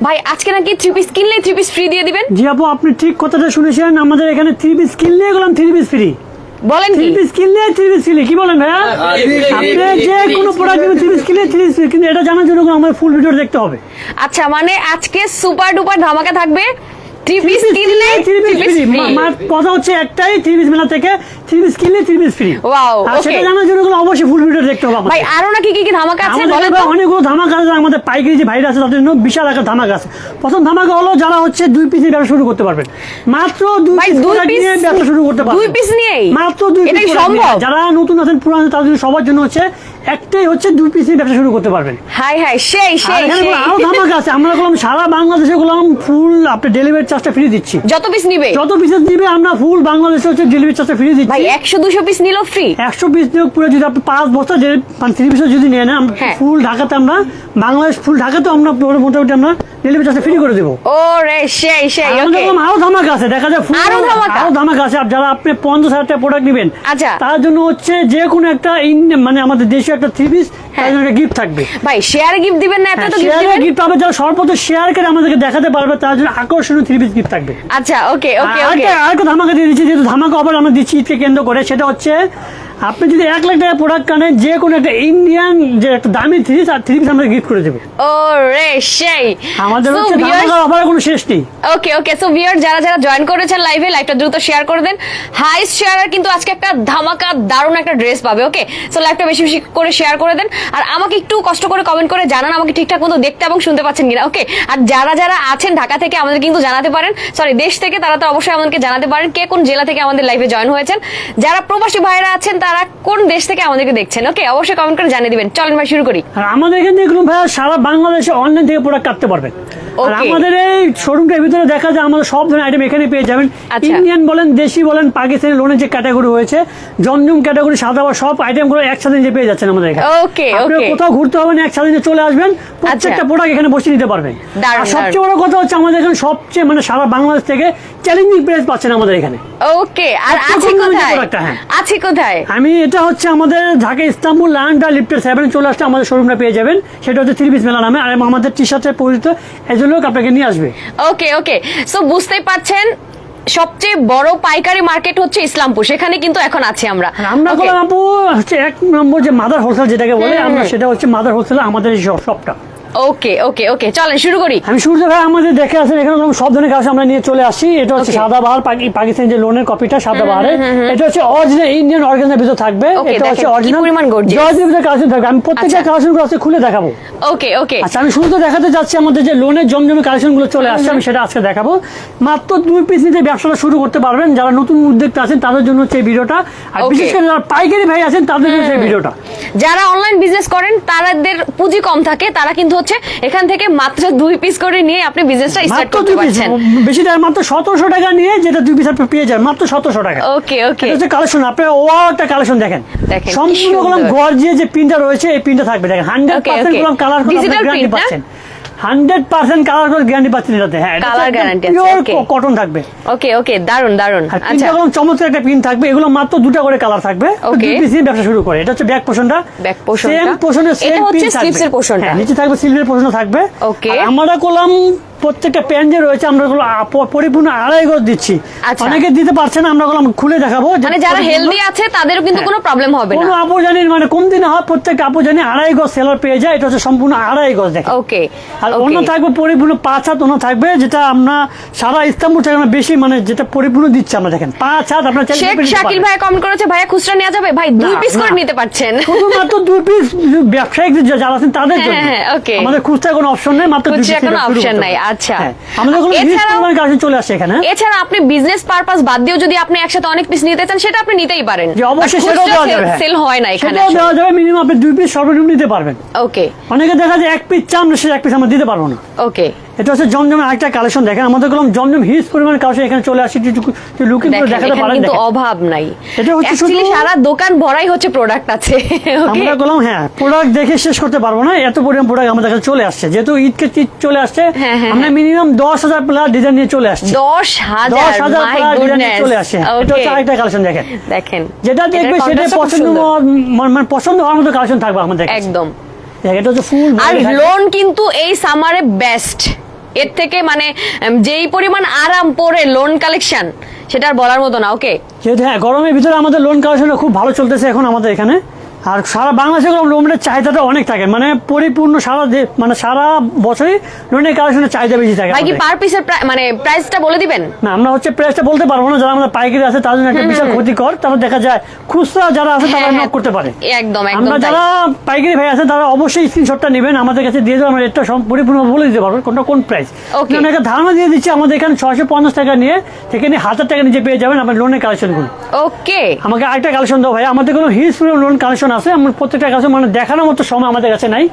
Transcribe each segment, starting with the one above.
ভাই আজকে নাকি থ্রি পিস কিনলে থ্রি পিস ফ্রি দিয়ে দিবেন জি আপু আপনি ঠিক কথাটা শুনেছেন আমাদের এখানে থ্রি পিস কিনলে গেলাম থ্রি পিস ফ্রি বলেন থ্রি পিস কিনলে থ্রি পিস ফ্রি কি বলেন ভাইয়া আপনি যে কোনো প্রোডাক্ট নেবেন থ্রি পিস কিনলে থ্রি পিস কিন্তু এটা জানার জন্য আমার ফুল ভিডিও দেখতে হবে আচ্ছা মানে আজকে সুপার ডুপার ধামাকা থাকবে থ্রি পিস কিনলে থ্রি পিস ফ্রি কথা হচ্ছে একটাই থ্রি পিস মেলা থেকে থ্রি পিস কিনলে থ্রি পিস ফ্রি Wow, সেটা জানার জন্য অবশ্যই ফুল ভিডিও দেখতে হবে ভাই আরও নাকি কি কি ধামাকা আছে বলেন তো? অনেকগুলো ধামাকা আছে আমাদের পাইকারি যে ভাইরা আছে তাদের জন্য বিশাল একটা ধামাকা আছে। প্রথম ধামাকা হলো যারা হচ্ছে দুই পিসের ব্যবসা শুরু করতে পারবেন। মাত্র দুই পিস দুই product piece- নিয়ে ব্যবসা শুরু করতে পারবেন। দুই piece নিয়েই? মাত্র দুই পিস সম্ভব? যারা নতুন আছেন পুরান তাদের জন্য সবার জন্য হচ্ছে একটাই হচ্ছে দুই ব্যবসা শুরু করতে পারবেন। হাই হাই সেই সেই আরও ধামাকা আছে। আমরা বললাম সারা বাংলাদেশে বললাম ফুল আপনি ডেলিভারি চার্জটা ফ্রি দিচ্ছি। যত পিস নিবে? যত দিবে আমরা ফুল বাংলাদেশে হচ্ছে ডেলিভারি চার্জটা ফ্রি ভাই দিচ্ছি একশো দুশো পিস নিলেও ফ্রি একশো পিস দিয়ে পুরো যদি আপনি বস্তা যে মানে যদি নেন আমরা হ্যাঁ। ফুল ঢাকাতে আমরা বাংলাদেশ ফুল ঢাকাতে আমরা পুরো মোটামুটি আমরা ডেলিভারি চার্জটা ফ্রি করে দেবো ও সেই সেই ওকে আরও ধামাকা আছে দেখা যায় আরও ধামাকা? আরও ধামাকা আছে যারা আপনি পঞ্চাশ হাজার টাকা প্রোডাক্ট নেবেন আচ্ছা। তার জন্য হচ্ছে যে কোনো একটা মানে আমাদের দেশীয় একটা থ্রি পিস গিফট থাকবে। ভাই শেয়ার গিফট দিবেন না এত তো গিফট দিবেন? গিফট পাবে যারা শেয়ার করে আমাদেরকে দেখাতে পারবে তার জন্য আকর্ষণীয় থ্রি পিস গিফট থাকবে। আচ্ছা ওকে ওকে আর ওকে আর একটা ধামাকা দিয়ে দিচ্ছি যেহেতু ধামাকা অফার আমরা দিচ্ছি ঈদকে কেন্দ্র করে সেটা হচ্ছে আপনি যদি এক লাখ টাকা প্রোডাক্ট কানেন যে কোনো একটা ইন্ডিয়ান যে একটা দামি থ্রি আর থ্রি পিস আমরা গিফট করে দেবো। ও রে সেই। আমাদের হচ্ছে viewers- ধামাকা অফারের কোনো শেষ নেই। ওকে ওকে সো ভিউয়ার যারা যারা জয়েন করেছেন লাইভে লাইভটা দ্রুত শেয়ার করে দেন। হাইস্ট শেয়ারার কিন্তু আজকে একটা ধামাকা দারুণ একটা ড্রেস পাবে ওকে সো লাইভটা বেশি বেশি করে শেয়ার করে দেন। আর আমাকে একটু কষ্ট করে কমেন্ট করে জানান আমাকে ঠিকঠাক মতো দেখতে এবং শুনতে পাচ্ছেন কিনা ওকে আর যারা যারা আছেন ঢাকা থেকে আমাদের কিন্তু জানাতে পারেন। সরি দেশ থেকে তারা তো অবশ্যই আমাদেরকে জানাতে পারেন কে কোন জেলা থেকে আমাদের লাইভে জয়েন হয়েছেন। যারা প্রবাসী ভাইরা আছেন তারা কোন দেশ থেকে আমাদেরকে দেখছেন? ওকে অবশ্যই কমেন্ট করে জানিয়ে দিবেন। চলেন ভাই শুরু করি। আর আমাদের এখানে দেখলাম ভাইয়া সারা বাংলাদেশে অনলাইন থেকে প্রোডাক্ট কাটতে পারবেন। আর আমাদের এই শোরুমটার ভিতরে দেখা যায় আমাদের সব ধরনের আইটেম এখানে পেয়ে যাবেন। আচ্ছা। ইন্ডিয়ান বলেন দেশি বলেন পাকিস্তানি লোনের যে ক্যাটাগরি হয়েছে জমজম ক্যাটাগরি সাদা বা সব আইটেমগুলো একসাথে নিয়ে পেয়ে যাচ্ছেন আমাদের এখানে। Okay, আপনি কোথাও ঘুরতে হবে না একসাথে নিয়ে চলে আসবেন। প্রত্যেকটা প্রোডাক্ট এখানে বসে নিতে পারবেন। আর সবচেয়ে বড় কথা হচ্ছে আমাদের এখানে সবচেয়ে মানে সারা বাংলাদেশ থেকে চ্যালেঞ্জিং প্রাইস পাচ্ছেন আমাদের এখানে। ওকে আর সবচেয়ে আছে কোথায়? হ্যাঁ। আছে কোথায়? আমি এটা হচ্ছে আমাদের ঢাকা ইস্তাম্বুল লান্ডা লিফটের সেভেন চলে আমাদের শোরুমটা পেয়ে যাবেন। সেটা হচ্ছে থ্রি পিস মেলা নামে আর আমাদের টি শার্টের পরিচিত একজন লোক আপনাকে নিয়ে আসবে। ওকে ওকে সো বুঝতেই পারছেন সবচেয়ে বড় পাইকারি মার্কেট হচ্ছে ইসলামপুর। সেখানে কিন্তু এখন আছি আমরা। আমরা. বললাম আপু হচ্ছে এক নম্বর যে মাদার হোলসেল যেটাকে বলে আমরা সেটা হচ্ছে মাদার হোলসেল আমাদের শপটা ওকে ওকে ওকে চলেন শুরু করি। আমি সূর্য ভাই আমাদের দেখে আসেন এখানে সব ধরনের কাজ আমরা নিয়ে চলে আসছি এটা হচ্ছে সাদা বাহার পাকি- পাকিস্তানি যে লোনের কপিটা সাদা এটা হচ্ছে অরিজিনাল ইন্ডিয়ান অর্গানের ভিতর থাকবে। এটা হচ্ছে অরিজিনাল পরিমাণ। জর্জের ভিতরে থাকবে আমি প্রত্যেকটা আচ্ছা। কালেকশনগুলো খুলে দেখাবো। ওকে ওকে আচ্ছা আমি শুরুতে দেখাতে যাচ্ছি আমাদের যে লোনের জমজমে কালেকশনগুলো চলে আসছে আমি সেটা আজকে দেখাবো। মাত্র দুই পিস নিতে ব্যবসাটা শুরু করতে পারবেন। যারা নতুন উদ্যোক্তা আছেন তাদের জন্য হচ্ছে এই ভিডিওটা। আর বিশেষ করে যারা পাইকারি ভাই আছেন তাদের জন্য সেই ভিডিওটা। যারা অনলাইন বিজনেস করেন তাদের পুঁজি কম থাকে তারা কিন্তু হচ্ছে এখান থেকে মাত্র দুই পিস করে নিয়ে আপনি বিজনেসটা স্টার্ট করতে পারছেন। বেশি দাম মাত্র সতেরোশো টাকা নিয়ে যেটা দুই পিস আপনি পেয়ে যান মাত্র সতেরোশো টাকা। ওকে ওকে এটা হচ্ছে কালেকশন আপনি ওয়াও একটা কালেকশন দেখেন দেখেন, সম্পূর্ণ। গর্জিয়ে যে পিনটা রয়েছে এই পিনটা থাকবে। দেখেন হান্ড্রেড Okay, পার্সেন্ট okay. কলম কালার করে গ্যারান্টি print পাচ্ছেন। হান্ড্রেড পার্সেন্ট কালার গ্যারান্টি পাচ্ছেন এটাতে হ্যাঁ কালার গ্যারান্টি পিওর কটন থাকবে। ওকে ওকে দারুণ দারুণ আচ্ছা। এরকম চমৎকার একটা পিন থাকবে এগুলো মাত্র দুটো করে কালার থাকবে. দুই পিস নিয়ে ব্যবসা শুরু করে। এটা হচ্ছে ব্যাক পোর্শনটা back portion same? Same pin থাকবে? হ্যাঁ নিচে থাকবে সিলভার থাকবে। ওকে আমরা করলাম প্রত্যেকটা প্যান্ট যে রয়েছে আমরা পরিপূর্ণ আড়াই গজ দিচ্ছি। আচ্ছা। অনেকে দিতে পারছে না আমরা খুলে দেখাবো। মানে যারা হেলদি আছে তাদেরও কিন্তু হ্যাঁ। কোনো প্রবলেম হবে কোনো আপু জানি মানে কম দিনে হয় প্রত্যেকটা আপু জানি আড়াই গজ সেলার পেয়ে যায় এটা হচ্ছে সম্পূর্ণ আড়াই গজ দেখে। ওকে আর অন্য থাকবে পরিপূর্ণ পাঁচ হাত অন্য থাকবে যেটা আমরা সারা ইস্তাম্বুল থেকে বেশি মানে যেটা পরিপূর্ণ দিচ্ছি আমরা দেখেন। পাঁচ হাত আপনার শেখ শাকিল ভাই কমেন্ট করেছে ভাইয়া খুচরা নেওয়া যাবে? ভাই দুই পিস করে নিতে পারছেন। শুধুমাত্র দুই পিস ব্যবসায়িক যারা আছেন তাদের হ্যাঁ, জন্য। হ্যাঁ, আমাদের খুচরা কোনো অপশন নেই মাত্র দুই piece কোনো করতে নাই। আচ্ছা। হ্যাঁ, আমাদের কোনো চলে আসে এখানে। এছাড়া আপনি বিজনেস পারপাস বাদ দিয়েও যদি আপনি একসাথে অনেক পিস নিতে চান সেটা আপনি নিতেই পারেন। যে অবশ্যই সেটাও দেওয়া যাবে হ্যাঁ। সেল হয় না এখানে সেটাও দেওয়া যাবে মিনিমাম আপনি দুই পিস সর্বনিম্ন নিতে পারবেন। ওকে অনেকে দেখা যায় এক পিস চান সে এক পিস আমরা দিতে পারব না। ওকে এটা হচ্ছে জমজমের আরেকটা কালেকশন দেখেন। আমাদেরগুলো জমজম হিউজ পরিমাণ কালেকশন এখানে চলে আসছে লুকিং করে দেখাতে পারেন কিন্তু অভাব নাই। এটা হচ্ছে শুধু- সারা দোকান ভরাই হচ্ছে প্রোডাক্ট আছে আমরা বললাম হ্যাঁ প্রোডাক্ট দেখে শেষ করতে পারব না এত পরিমাণ প্রোডাক্ট আমাদের কাছে চলে আসছে। যেহেতু ঈদকে ঈদ চলে আসছে হ্যাঁ, হ্যাঁ, আমরা মিনিমাম দশ হাজার প্লাস ডিজাইন নিয়ে চলে আসছি। দশ হাজার প্লাস ডিজাইন নিয়ে চলে আসছে। এটা হচ্ছে আরেকটা কালেকশন দেখেন। দেখেন। যেটা দেখবে সেটা পছন্দ মানে- মানে পছন্দ হওয়ার মতো কালেকশন থাকবে আমাদের একদম। দেখ, এটা হচ্ছে ফুল আর লোন কিন্তু এই সামারে বেস্ট এর থেকে মানে যেই পরিমাণ আরাম পরে লোন কালেকশন সেটা আর বলার মতো না ওকে হ্যাঁ গরমের ভিতরে আমাদের লোন কালেকশনটা খুব ভালো চলতেছে এখন আমাদের এখানে। আর সারা বাংলাদেশে লোনের চাহিদাটা অনেক থাকে। মানে পরিপূর্ণ সারা মানে সারা বছরই লোনের কালেকশনের চাহিদা বেশি থাকে ভাই কি আমাদের। পার পিসের মানে প্রাইসটা বলে দিবেন? না আমরা হচ্ছে প্রাইসটা বলতে পারব না যারা আমাদের পাইকারি আছে তাদের জন্য একটা বিশাল ক্ষতিকর। তারপর দেখা যায় খুচরা যারা আছে তারা হ্যাঁ, নক করতে পারে। একদম একদম আমরা যারা পাইকারি ভাই আছে তারা অবশ্যই স্ক্রিনশটটা নেবেন। আমাদের কাছে দিয়ে দেবো আমরা রেটটা পরিপূর্ণ বলে দিতে পারব কোনটা কোন প্রাইস. আমি একটা ধারণা দিয়ে দিচ্ছি আমাদের এখানে ছয়শো পঞ্চাশ টাকা নিয়ে থেকে নিয়ে হাজার টাকা নিচে পেয়ে যাবেন আপনার লোনের কালেকশনগুলো। ওকে আমাকে আরেকটা কালেকশন দাও ভাই। আমাদের কোনো হিউজ লোন কালেকশন আছে আমার প্রত্যেকটা কালেকশন মানে দেখানোর মতো সময় আমাদের কাছে নাই।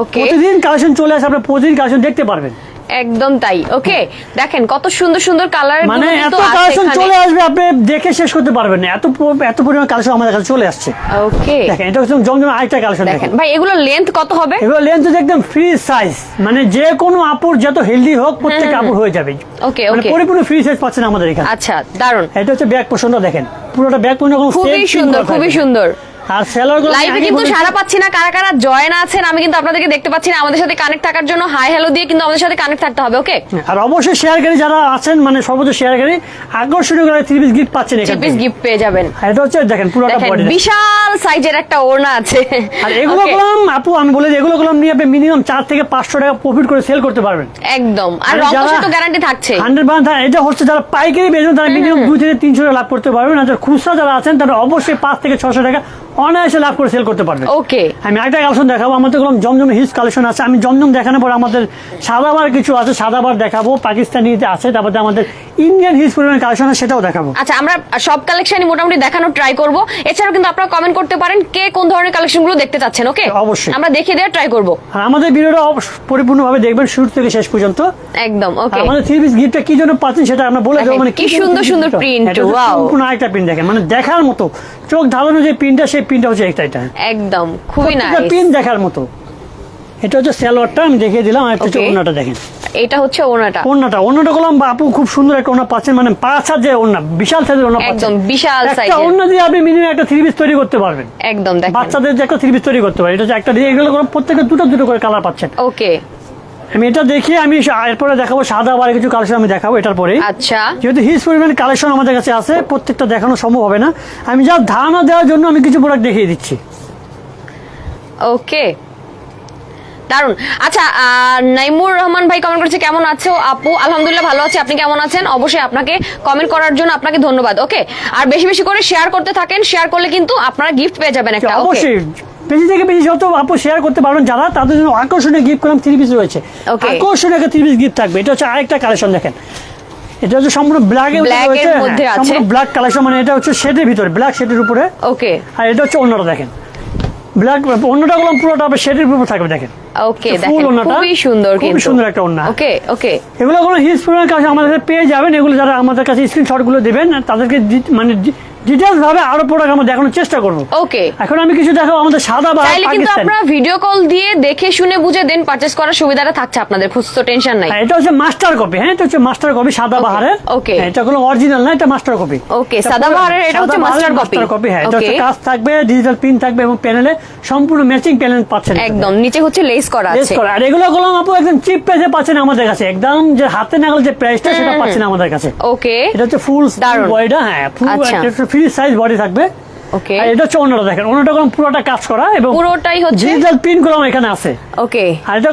ওকে প্রতিদিন কালেকশন চলে আসে আপনি প্রতিদিন কালেকশন দেখতে পারবেন। একদম তাই ওকে দেখেন কত সুন্দর সুন্দর কালার মানে এত কালেকশন চলে আসবে আপনি দেখে শেষ করতে পারবেন না। এত এত পরিমাণ কালেকশন আমাদের কাছে চলে আসছে। ওকে দেখেন এটা হচ্ছে জমজম আরেকটা কালেকশন দেখেন। ভাই এগুলো লেন্থ কত হবে? এগুলো লেন্থ হচ্ছে একদম ফ্রি সাইজ মানে যে কোনো আপুর যত হেলদি হোক প্রত্যেক আপুর হয়ে যাবে। ওকে মানে ওকে পরিপূর্ণ ফ্রি সাইজ পাচ্ছেন আমাদের এখানে। আচ্ছা দারুণ এটা হচ্ছে ব্যাগ পোষণটা দেখেন। পুরোটা ব্যাগ পোষণ খুবই সুন্দর খুবই সুন্দর। আর সেলার লাইভে কিন্তু সারা পাচ্ছি না। কারা কারা জয়েন আছেন আমি কিন্তু আপনাদেরকে দেখতে পাচ্ছি না। আমাদের সাথে কানেক্ট থাকার জন্য হাই হ্যালো দিয়ে কিন্তু আমাদের সাথে কানেক্ট থাকতে হবে ওকে আর অবশ্যই শেয়ারকারী যারা আছেন মানে সর্বোচ্চ শেয়ারকারী আকর্ষণীয় করে থ্রি পিস গিফট পাচ্ছেন এখান পিস গিফট পেয়ে যাবেন। এটা হচ্ছে দেখেন পুরোটা বডি বিশাল সাইজের একটা ওড়না আছে। আর এগুলো কলম আপু আমি বলে এগুলো কলম নিয়ে আপনি মিনিমাম চার থেকে পাঁচশো টাকা প্রফিট করে সেল করতে পারবেন। একদম। আর রং তো গ্যারান্টি থাকছে। হান্ড্রেড পার্সেন্ট এটা হচ্ছে যারা পাইকারি বেচবেন তারা মিনিমাম দুই থেকে তিনশো টাকা লাভ করতে পারবেন। আর যারা খুচরা যারা আছেন তারা অবশ্যই পাঁচ থেকে ছশো টাকা অনায়াসে লাভ করে সেল করতে পারবেন ওকে আমি একটা কালেকশন দেখাবো আমাদের কোনো জমজম হিউজ কালেকশন আছে। আমি জমজম দেখানোর পর আমাদের সাদাবার কিছু আছে সাদাবার দেখাবো। পাকিস্তানি আছে তারপরে আমাদের ইন্ডিয়ান হিউজ পরিমাণ কালেকশন আছে সেটাও দেখাবো। আচ্ছা আমরা সব কালেকশনই মোটামুটি দেখানোর ট্রাই করব। এছাড়াও কিন্তু আপনারা কমেন্ট করতে পারেন কে কোন ধরনের কালেকশনগুলো দেখতে চাচ্ছেন ওকে অবশ্যই। আমরা দেখিয়ে দেওয়ার ট্রাই করব। আর আমাদের ভিডিওটা পরিপূর্ণভাবে দেখবেন শুরু থেকে শেষ পর্যন্ত। একদম ওকে আমাদের থ্রি পিস গিফটটা কি জন্য পাচ্ছেন সেটা আমরা বলে দেবো মানে কি সুন্দর সুন্দর প্রিন্ট wow. সম্পূর্ণ আরেকটা প্রিন্ট দেখেন মানে দেখার মতো চোখ ধারণের যে প্রিন্টটা সেই হচ্ছে একটা এটা। একদম খুবই নাইস প্রিন্ট দেখার মতো। এটা হচ্ছে স্যালোয়ারটা আমি দেখিয়ে দিলাম আর হচ্ছে ওনাটা দেখেন। এটা হচ্ছে ওনাটা ওনাটা ওনাটা আপু খুব সুন্দর একটা ওনা পাচ্ছেন মানে পাঁচ হাত যে ওনা বিশাল সাইজের ওনা পাচ্ছেন। একদম বিশাল একটা ওনা দিয়ে আপনি মিনিমাম একটা থ্রি পিস তৈরি করতে পারবেন। একদম দেখেন। বাচ্চাদের যে একটা থ্রি পিস তৈরি করতে পারেন এটা হচ্ছে একটা এগুলো করে প্রত্যেকে দুটো দুটো করে কালার পাচ্ছেন। ওকে আমি এটা দেখি আমি এরপরে দেখাবো সাদা আবার কিছু কালেকশন আমি দেখাবো এটার পরে। আচ্ছা। যেহেতু হিউজ পরিমাণ কালেকশন আমাদের কাছে আছে প্রত্যেকটা দেখানো সম্ভব হবে না। আমি যা ধারণা দেওয়ার জন্য আমি কিছু প্রোডাক্ট দেখিয়ে দিচ্ছি। ওকে দারুণ আচ্ছা নাইমুর রহমান ভাই কমেন্ট করেছে কেমন আছো আপু? আলহামদুলিল্লাহ ভালো আছি। আপনি কেমন আছেন? অবশ্যই আপনাকে কমেন্ট করার জন্য আপনাকে ধন্যবাদ। ওকে আর বেশি বেশি করে শেয়ার করতে থাকেন। শেয়ার করলে কিন্তু আপনারা গিফট পেয়ে যাবেন একটা। অবশ্যই। বেশি থেকে বেশি যত আপু শেয়ার করতে পারবেন যারা তাদের জন্য আকর্ষণীয় গিফট করলাম থ্রি পিস রয়েছে. আকর্ষণীয় একটা থ্রি পিস গিফট থাকবে। এটা হচ্ছে আরেকটা কালেকশন দেখেন। এটা হচ্ছে সম্পূর্ণ ব্ল্যাক এর মধ্যে আছে। সম্পূর্ণ ব্ল্যাক কালেকশন মানে এটা হচ্ছে শেডের ভিতরে ব্ল্যাক শেডের উপরে। ওকে আর এটা হচ্ছে অন্যটা দেখেন। ব্ল্যাক অন্যটা করলাম পুরোটা শেডের উপরে থাকবে দেখেন। ওকে দেখেন খুবই সুন্দর কিন্তু। সুন্দর একটা। ওকে ওকে এগুলো কোনো কাছে আমাদের কাছে পেয়ে যাবেন এগুলো যারা আমাদের কাছে স্ক্রিনশটগুলো দেবেন তাদেরকে মানে ডিটেলস ভাবে আরও প্রোডাক্ট আমরা দেখানোর চেষ্টা করব। ওকে এখন আমি কিছু দেখাবো আমাদের সাদা বা কিন্তু আপনারা ভিডিও কল দিয়ে দেখে শুনে বুঝে দেন পারচেজ করার সুবিধাটা থাকছে আপনাদের খুচরো টেনশন নাই। হ্যাঁ, এটা হচ্ছে মাস্টার কপি হ্যাঁ এটা হচ্ছে মাস্টার কপি সাদা বাহারের। okay. হ্যাঁ, এটা কোনো অরিজিনাল না এটা মাস্টার কপি Okay, সাদাবাহারের এটা হচ্ছে master copy। কপি হ্যাঁ এটা হচ্ছে কাজ থাকবে ডিজিটাল পিন থাকবে এবং প্যানেলে সম্পূর্ণ ম্যাচিং প্যানেল পাচ্ছেন একদম নিচে হচ্ছে লেস করা আছে করে। আর এগুলো গুলো আপু একদম চিপ প্রাইসে পাচ্ছেন আমাদের কাছে একদম যে হাতে নাগাল যে প্রাইসটা সেটা পাচ্ছেন আমাদের কাছে ওকে এটা হচ্ছে ফুল। বডিটা হ্যাঁ ফুল। ফ্রি সাইজ বডি থাকবে ওকে আর এটা হচ্ছে অন্যটা দেখেন অন্যটা করলাম পুরোটা কাজ করা এবং পুরোটাই হচ্ছে ডিজিটাল পিন করলাম এখানে আছে। ওকে আর এটা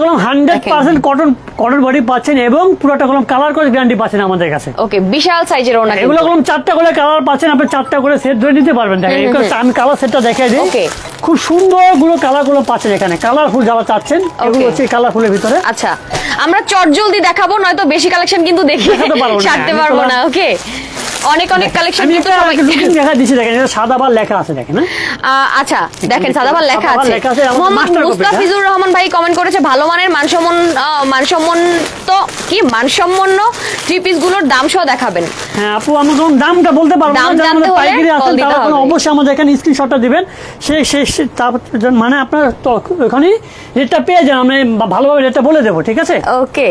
দেখেন। পার্সেন্ট কটন কটন বডি পাচ্ছেন এবং পুরোটা করলাম কালার করে গ্যারান্টি পাচ্ছেন আমাদের কাছে। ওকে বিশাল সাইজের ওনা এগুলো করলাম চারটা করে কালার পাচ্ছেন আপনি চারটা করে সেট ধরে নিতে পারবেন। দেখেন আমি কালার সেটটা দেখাই দিই। Okay. খুব সুন্দরগুলো কালারগুলো পাচ্ছেন এখানে। কালারফুল যারা চাচ্ছেন এগুলো. হচ্ছে কালারফুলের ভিতরে। আচ্ছা আমরা চট জলদি দেখাবো নয়তো বেশি কালেকশন কিন্তু দেখি ছাড়তে পারব না ওকে অনেক অনেক কালেকশন কিন্তু দেখা দিচ্ছি দেখেন এটা সাদা বার লেখা আছে দেখেন হ্যাঁ? আচ্ছা দেখেন সাদাবার লেখা লেখা আছে, মোহাম্মদ। মুস্তাফিজুর রহমান ভাই কমেন্ট করেছে ভালো মানের মানসম্মন মানসম্মত কি মানসম্মন্ন থ্রি পিসগুলোর দাম সহ দেখাবেন। হ্যাঁ আপু আমি কোনো দামটা বলতে পারব না জানতে হলে আছেন তারা অবশ্যই আমাদের এখানে স্ক্রিনশটটা দিবেন। সেই সেই- তার- মানে আপনার ওখানে রেটটা পেয়ে যান আমি ভালোভাবে রেটটা বলে দেবো ঠিক আছে? ওকে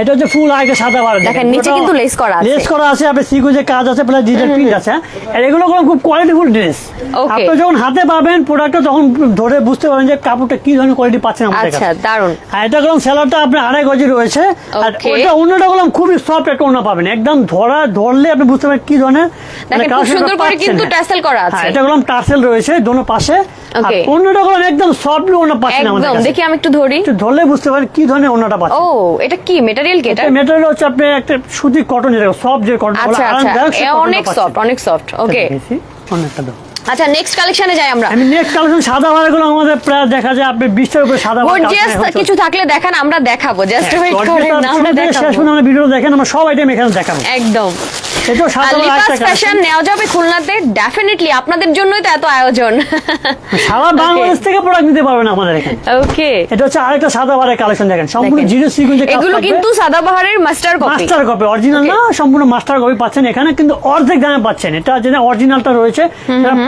এটা হচ্ছে ফুল আগে সাদা বার দেখেন, নিচে কিন্তু lace করা আছে। লেস করা আছে আপনি কাজ আছে প্লাস প্রিন্ট আছে আর এগুলো খুব কোয়ালিটিফুল ড্রেস আপনি যখন হাতে পাবেন প্রোডাক্টটা তখন ধরে বুঝতে পারবেন যে কাপড়টা কি ধরনের কোয়ালিটি পাচ্ছেন আমাদের আচ্ছা দারুণ আর এটা করলাম স্যালাডটা আপনার আড়াই গজি রয়েছে। আর ওটা অন্যটা করলাম খুবই সফট একটা অন্য পাবেন। একদম ধরা ধরলে আপনি বুঝতে পারবেন কি ধরনের মানে দেখেন, খুব সুন্দর করে কিন্তু হ্যাঁ। করা আছে। হ্যাঁ, এটা করলাম টার্সেল রয়েছে দোনো পাশে। Okay. অন্যটা করলাম একদম সফট অন্য পাচ্ছেন আমাদের একদম দেখি আমি একটু ধরি। একটু ধরলে বুঝতে পারেন কি ধরনের অন্যটা পাচ্ছেন ও এটা কি? মেটেরিয়াল কি এটা মেটেরিয়াল হচ্ছে আপনি একটা সুতি কটন যেটা সফট যে কটন আচ্ছা আচ্ছা। অনেক সফট অনেক সফট ওকে অনেকটা দাম আচ্ছা নেক্সট কালেকশনে যাই আমরা। আমি নেক্সট কালেকশন সাদা বারগুলো আমাদের প্রায় দেখা যায় আপনি বিশটার উপরে সাদা বার গর্জিয়াস কিছু থাকলে দেখান আমরা দেখাবো জাস্ট ওয়েট করেন আমরা শেষ পর্যন্ত ভিডিও দেখেন আমরা সব আইটেম এখানে দেখাবো। একদম। ফ্যাশন নেওয়া যাবে খুলনাতে ডেফিনেটলি আপনাদের জন্যই তো এত আয়োজন। সারা বাংলাদেশ থেকে প্রোডাক্ট নিতে পারবেন আমাদের এখানে। ওকে এটা হচ্ছে আরেকটা সাদা কালেকশন দেখেন সম্পূর্ণ জিরো সিকুয়েন্সে এগুলো কিন্তু সাদাবাহারের master copy master copy original. না সম্পূর্ণ মাস্টার কপি পাচ্ছেন এখানে কিন্তু অর্ধেক দামে পাচ্ছেন। এটা যেটা অরিজিনালটা রয়েছে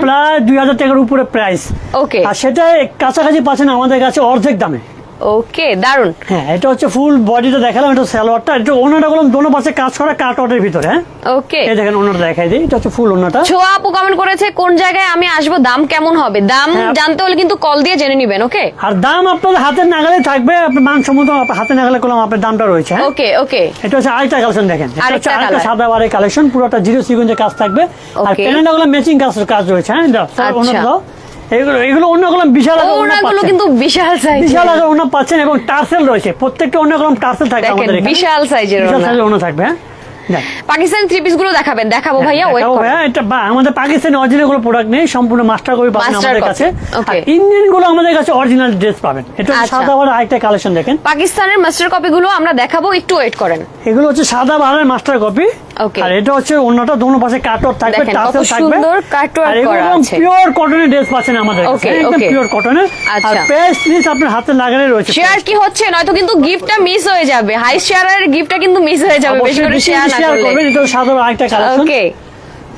প্রায় দুই হাজার টাকার উপরে প্রাইস ওকে আর সেটা কাছাকাছি পাচ্ছেন আমাদের কাছে অর্ধেক দামে। ওকে দারুণ হ্যাঁ এটা হচ্ছে ফুল বডিটা দেখালাম এটা সালোয়ারটা এটা ওনাটা বললাম দোনো পাশে কাজ করা ভিতরে হ্যাঁ? ওকে এই দেখেন ওনাটা দেখাই দিই এটা হচ্ছে ফুল ওনাটা। ছোয়া আপু কমেন্ট করেছে কোন জায়গায় আমি আসব দাম কেমন হবে? দাম হ্যাঁ। জানতে হলে কিন্তু কল দিয়ে জেনে নিবেন ওকে আর দাম আপনাদের হাতের নাগালে থাকবে আপনি মানসম্মত আপনার হাতে নাগালে করলাম আপনার দামটা রয়েছে হ্যাঁ? ওকে ওকে এটা হচ্ছে আরেকটা কালেকশন দেখেন এটা হচ্ছে আরেকটা সাদা বারের কালেকশন পুরোটা জিরো সিকুয়েন্সের কাজ থাকবে। আর Okay. গুলো ম্যাচিং কাজ কাজ রয়েছে হ্যাঁ আচ্ছা। ওনাটা দাও। এগুলো এগুলো অন্য কলম বিশাল ওনাগুলো কিন্তু বিশাল সাইজ বিশাল আকার ওনা পাচ্ছেন এবং টার্সেল রয়েছে প্রত্যেকটা অন্য কলম টার্সেল থাকে আমাদের বিশাল সাইজের বিশাল। সাইজের ওনা থাকবে হ্যাঁ। পাকিস্তানি থ্রি পিসগুলো দেখাবেন দেখাবো ভাইয়া ওয়েট ভাইয়া, এটা বা- আমাদের পাকিস্তানি অরিজিনাল প্রোডাক্ট নেই সম্পূর্ণ মাস্টার কপি পাবেন আমাদের কাছে। আর ইন্ডিয়ানগুলো আমাদের কাছে অরিজিনাল ড্রেস পাবেন। এটা আচ্ছা। সাদা আরেকটা কালেকশন দেখেন। পাকিস্তানের মাস্টার কপি গুলো আমরা দেখাবো একটু ওয়েট করেন। এগুলো হচ্ছে সাদা মাস্টার কপি আর এটা হচ্ছে অন্যটা দোনো পাশে কাটওয়ার থাকবে টাসেল থাকবে। সুন্দর করা আছে। পিওর কটনের ড্রেস পাচ্ছেন আমাদের কাছে। একদম পিওর কটনের আর আচ্ছা। প্রাইস আপনার হাতে লাগালে রয়েছে। শেয়ার কি হচ্ছে নয়তো কিন্তু গিফটটা মিস হয়ে যাবে। হাই শেয়ারের গিফটটা কিন্তু মিস হয়ে যাবে বেশি করে শেয়ার না শেয়ার করবেন এটা সাদা আরেকটা কালেকশন ওকে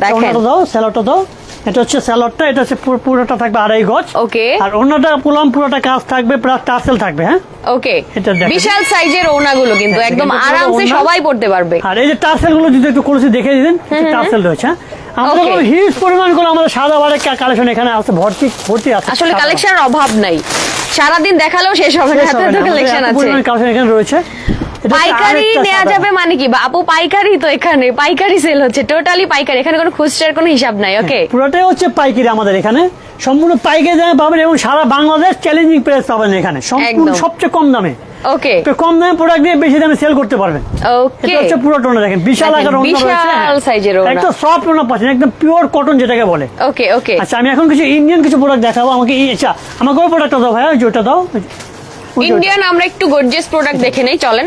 দেখেন। দাও স্যালাডটা দাও। এটা হচ্ছে স্যালাডটা এটা হচ্ছে পুরোটা থাকবে আড়াই গজ। Okay. আর অন্যটা পুলাম পুরোটা কাজ থাকবে প্লাস টাসেল থাকবে হ্যাঁ? ওকে এটা। বিশাল সাইজের ওনাগুলো কিন্তু একদম আরামসে সবাই পড়তে পারবে। আর এই যে টার্সেলগুলো যদি একটু কলসি দেখে দিতেন টার্সেল রয়েছে হ্যাঁ? আমাদের. হিউজ পরিমাণ করে আমাদের সাদা বারের কালেকশন এখানে আছে ভর্তি ভর্তি আছে আসলে কালেকশনের অভাব নাই। সারাদিন দেখালেও শেষ হবে না এত কালেকশন আছে কালেকশন এখানে রয়েছে। পাইকারি নেওয়া যাবে মানে কি? আপু পাইকারি তো এখানে। পাইকারি সেল হচ্ছে টোটালি পাইকারি। এখানে কোনো খুচরার কোনো হিসাব নাই ওকে পুরোটাই হচ্ছে পাইকারি আমাদের এখানে। সম্পূর্ণ পাইকারি দামে পাবেন এবং সারা বাংলাদেশ চ্যালেঞ্জিং প্রাইস পাবেন এখানে। সম্পূর্ণ সবচেয়ে কম দামে। ওকে তো কম দামে প্রোডাক্ট দিয়ে বেশি দামে সেল করতে পারবেন। ওকে হচ্ছে পুরো টোনা দেখেন বিশাল আকার রয়েছে বিশাল হ্যাঁ। সাইজের ওড়না। একদম সফট ওনা পাচ্ছেন একদম পিওর কটন যেটাকে বলে। ওকে ওকে আচ্ছা আমি এখন কিছু ইন্ডিয়ান কিছু প্রোডাক্ট দেখাবো আমাকে এই- আচ্ছা আমাকে ওই প্রোডাক্টটা দাও ভাই ওই যে দাও। ইন্ডিয়ান আমরা একটু গর্জিয়াস প্রোডাক্ট দেখে নেই চলেন।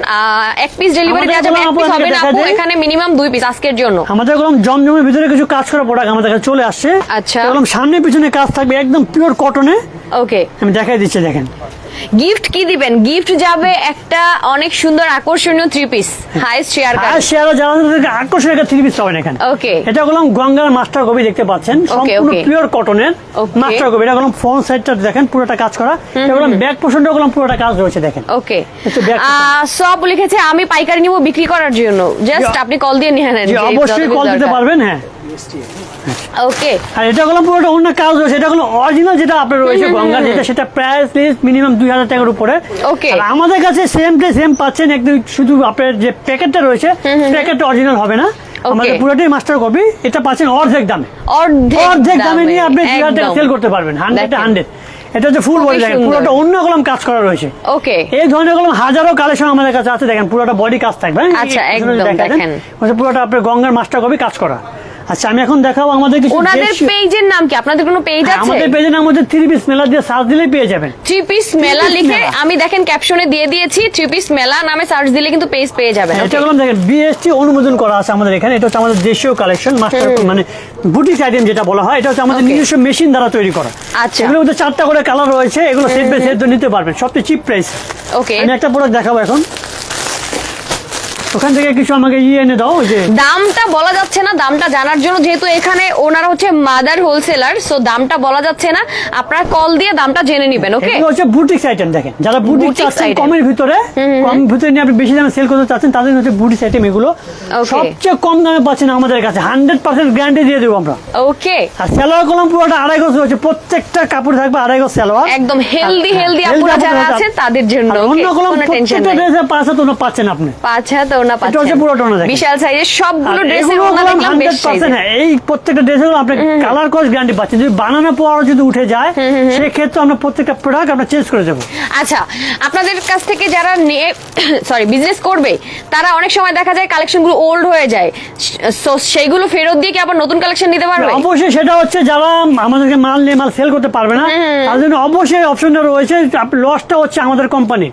এক পিস ডেলিভারি দেওয়া যাবে এক পিস হবে না আপু? এখানে মিনিমাম দুই পিস আজকের জন্য। আমাদের গরম জমজমের ভিতরে কিছু কাজ করা প্রোডাক্ট আমাদের কাছে চলে আসছে। আচ্ছা। গরম সামনে পিছনে কাজ থাকবে একদম পিওর কটনে ওকে আমি দেখাই দিচ্ছি দেখেন। গিফট কি দিবেন? গিফট যাবে একটা অনেক সুন্দর আকর্ষণীয় থ্রি পিস হাইস্ট শেয়ার আর শেয়ার যারা আকর্ষণীয় একটা থ্রি পিস পাবেন এখানে। Okay. এটা গঙ্গার মাস্টার দেখতে পাচ্ছেন। সম্পূর্ণ. পিওর কটনের মাস্টার কপি এটা বললাম ফ্রন্ট সাইডটা দেখেন পুরোটা কাজ করা। এটা ব্যাক পোর্শনটা পুরোটা কাজ রয়েছে দেখেন। ওকে সব লিখেছে আমি পাইকারি নিব বিক্রি করার জন্য। জাস্ট আপনি কল দিয়ে নিয়ে নেন অবশ্যই কল দিতে পারবেন হ্যাঁ। ওকে আর এটা হলো পুরোটা অন্য কাজ রয়েছে এটা হলো অরিজিনাল যেটা আপনার রয়েছে গঙ্গা যেটা সেটা প্রাইস লিস্ট মিনিমাম দুই হাজার টাকার উপরে. আর আমাদের কাছে সেম টু সেম পাচ্ছেন একদম শুধু আপনার যে প্যাকেটটা রয়েছে প্যাকেটটা অরিজিনাল হবে না আমাদের পুরোটাই মাস্টার কপি এটা পাচ্ছেন অর্ধেক দামে অর্ধেক দামে নিয়ে আপনি দুই হাজার টাকা সেল করতে পারবেন হান্ড্রেড হান্ড্রেড এটা হচ্ছে ফুল বডি দেখেন পুরোটা অন্য কলম কাজ করা রয়েছে ওকে এই ধরনের কলম হাজারো কালেকশন আমাদের কাছে আছে দেখেন পুরোটা বডি কাজ থাকবে হ্যাঁ? আচ্ছা, একদম দেখেন। হচ্ছে পুরোটা আপনার গঙ্গার মাস্টার কপি কাজ করা আচ্ছা আমি এখন দেখাবো আমাদের কিছু ওনাদের পেজের নাম কি? আপনাদের কোনো পেজ হ্যাঁ, আছে? আমাদের পেজের নাম হচ্ছে থ্রি পিস মেলা দিয়ে সার্চ দিলেই পেয়ে যাবেন। থ্রি পিস মেলা লিখে আমি দেখেন ক্যাপশনে দিয়ে দিয়েছি থ্রি পিস মেলা নামে সার্চ দিলে কিন্তু পেজ পেয়ে যাবেন। এটা বললাম দেখেন বিএসটি অনুমোদন করা আছে আমাদের এখানে এটা হচ্ছে আমাদের দেশীয় কালেকশন মাস্টার মানে বুটিক আইটেম যেটা বলা হয় এটা হচ্ছে আমাদের নিজস্ব মেশিন দ্বারা তৈরি করা। আচ্ছা। এগুলোর মধ্যে চারটা করে কালার রয়েছে এগুলো সেট বাই সেট নিতে পারবেন সবচেয়ে চিপ প্রাইস ওকে আমি একটা প্রোডাক্ট দেখাবো এখন। ওখান থেকে কিছু আমাকে ইয়ে এনে দাও যে দামটা বলা যাচ্ছে না দামটা জানার জন্য যেহেতু এখানে ওনারা হচ্ছে মাদার হোলসেলার সো দামটা বলা যাচ্ছে না। আপনারা কল দিয়ে দামটা জেনে নেবেন ওকে এগুলো হচ্ছে বুটিক্স আইটেম দেখেন। যারা বুটিক্স Boutiques চাচ্ছেন কমের ভিতরে কম ভিতরে নিয়ে আপনি বেশি দামে সেল করতে চাচ্ছেন তাদের হচ্ছে বুটিক্স আইটেম এগুলো। সবচেয়ে কম দামে পাচ্ছেন আমাদের কাছে। হান্ড্রেড পার্সেন্ট গ্যারান্টি দিয়ে দেবো আমরা। ওকে আর সালোয়ার কলম পুরোটা আড়াই গজ হচ্ছে প্রত্যেকটা কাপড় থাকবে আড়াই গজ সালোয়ার। একদম হেলদি হেলদি healthy আপুরা যারা আছেন তাদের জন্য অন্য কলম প্রত্যেকটা ড্রেসে পাঁচ হাত পাচ্ছেন আপনি। পাঁচ হাত এটা হচ্ছে পাচ্ছেন। পুরোটা দেখেন। বিশাল সাইজের সবগুলো ড্রেসের কলম দেখলাম বেশ 100% হ্যাঁ, এই প্রত্যেকটা ড্রেসের আপনি কালার কোর্স গ্যারান্টি পাচ্ছেন যদি বানানো পর যদি উঠে যায় সেক্ষেত্রে আমরা প্রত্যেকটা প্রোডাক্ট আমরা চেঞ্জ করে দেবো। আচ্ছা আপনাদের কাছ থেকে যারা সরি বিজনেস করবে তারা অনেক সময় দেখা যায় কালেকশনগুলো ওল্ড হয়ে যায়। সো সেইগুলো ফেরত দিয়ে কি আবার নতুন কালেকশন নিতে পারবে? অবশ্যই সেটা হচ্ছে যারা আমাদেরকে মাল নিয়ে মাল সেল করতে পারবে না তার জন্য অবশ্যই অপশনটা রয়েছে। লসটা হচ্ছে আমাদের কোম্পানি.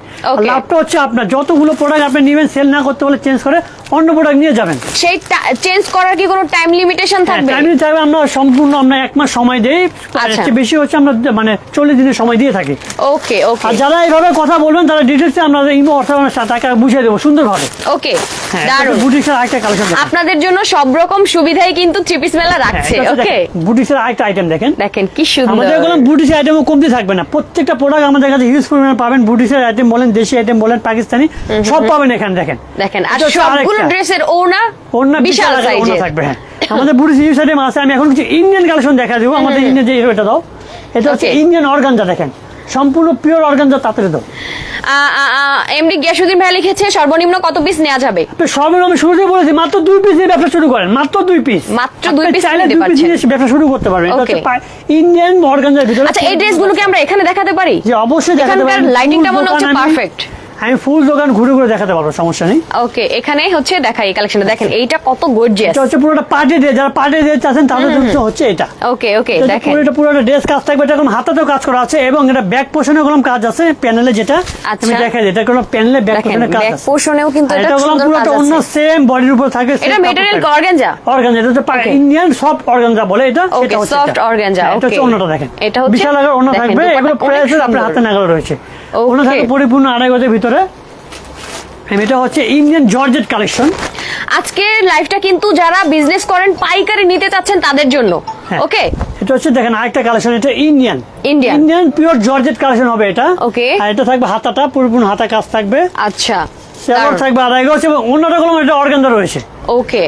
লাভটা হচ্ছে আপনার। যতগুলো প্রোডাক্ট আপনি নেবেন সেল না করতে হলে চেঞ্জ করে অন্য প্রোডাক্ট নিয়ে যাবেন। সেই চেঞ্জ করার কি কোনো টাইম লিমিটেশন থাকবে? টাইম চাইবে আমরা সম্পূর্ণ আমরা এক মাস সময় দেই। আচ্ছা। বেশি হচ্ছে আমরা মানে চল্লিশ দিনের সময় দিয়ে থাকি। ওকে ওকে আর যারা এইভাবে কথা বলবেন তারা ডিটেলসে আমরা ইমো অর্থাৎ টাকা বুঝিয়ে দেবো সুন্দরভাবে। ওকে হ্যাঁ বুটিক্সের আরেকটা কালেকশন আপনাদের জন্য সব রকম সুবিধাই কিন্তু থ্রি পিস মেলা হ্যাঁ, রাখছে ওকে বুটিক্সের আরেকটা আইটেম দেখেন। দেখেন কি আমাদের সুন্দর কোনো বুটিক্স আইটেমও কমতি থাকবে না। প্রত্যেকটা প্রোডাক্ট আমাদের কাছে হিউজ পরিমাণে পাবেন। বুটিক্সের আইটেম বলেন দেশি আইটেম বলেন পাকিস্তানি সব পাবেন এখানে দেখেন। দেখেন আর সবগুলো ড্রেসের ওনা অন্য বিশাল বিশাল থাকবে হ্যাঁ। আমাদের বুটিক্স ইউজ আইটেম আছে আমি এখন কিছু ইন্ডিয়ান কালেকশন দেখা দেবো আমাদের ইন্ডিয়ান যে এটা দাও। এটা হচ্ছে ইন্ডিয়ান অর্গানজা দেখেন। সম্পূর্ণ পিওর অর্গানজা তাড়াতাড়ি দাও। এমডি গিয়াসুদ্দিন ভাই লিখেছে সর্বনিম্ন কত পিস নেওয়া যাবে? সর্বনিম্ন আমি শুরুতে বলেছি মাত্র দুই পিস দিয়ে ব্যবসা শুরু করেন মাত্র দুই পিস মাত্র দুই চাইলে পিস পারছেন। ব্যবসা শুরু করতে পারবেন। ইন্ডিয়ান অর্গানজার ভিতরে আচ্ছা এই ড্রেসগুলোকে আমরা এখানে দেখাতে পারি? অবশ্যই দেখাতে লাইটিংটা মনে হচ্ছে পারফেক্ট আমি ফুল দোকান ঘুরে ঘুরে দেখাতে পারব সমস্যা নেই। ওকে এখানে হচ্ছে দেখাই কালেকশনটা দেখেন এইটা কত গর্জিয়াস এটা হচ্ছে পুরোটা পার্টি ডে যারা পার্টি ডে চাচ্ছেন তাদের জন্য হচ্ছে এটা। ওকে ওকে দেখেন। পুরোটা পুরোটা ড্রেস কাজ থাকবে এটা কোনো হাতাতেও কাজ করা আছে এবং এটা ব্যাক পোর্শনে কোনো কাজ আছে প্যানেলে যেটা আমি আচ্ছা। দেখাই এটা কোনো প্যানেলে ব্যাক দেখেন পোর্শনে কাজ ব্যাক আছে। পোর্শনেও কিন্তু এটা সুন্দর কাজ পুরোটা অন্য সেম বডির উপর থাকে এটা মেটেরিয়াল অর্গানজা অর্গানজা এটা হচ্ছে Okay. ইন্ডিয়ান সফট অর্গানজা বলে এটা সেটা হচ্ছে এটা। organza, হ্যাঁ, এটা হচ্ছে অন্যটা দেখেন। এটা হচ্ছে- বিশাল আকার অন্য থাকবে এগুলো প্রাইস আপনার। হাতে নাগাল রয়েছে। পরিপূর্ণ আড়াই গজের ভিতরে। এটা হচ্ছে ইন্ডিয়ান জর্জেট কালেকশন আজকে কিন্তু যারা বিজনেস করেন পাইকারি নিতে চাচ্ছেন তাদের জন্য। হ্যাঁ। ওকে এটা হচ্ছে দেখেন আরেকটা কালেকশন এটা Indian Indian। Indian pure georgette collection হবে এটা। Okay। আর এটা থাকবে হাতাটা পরিপূর্ণ হাতা কাজ থাকবে। আচ্ছা। সেবার থাকবে আড়াই গজ এবং অন্যটা গুলো এটা অর্গানজা রয়েছে। ওকে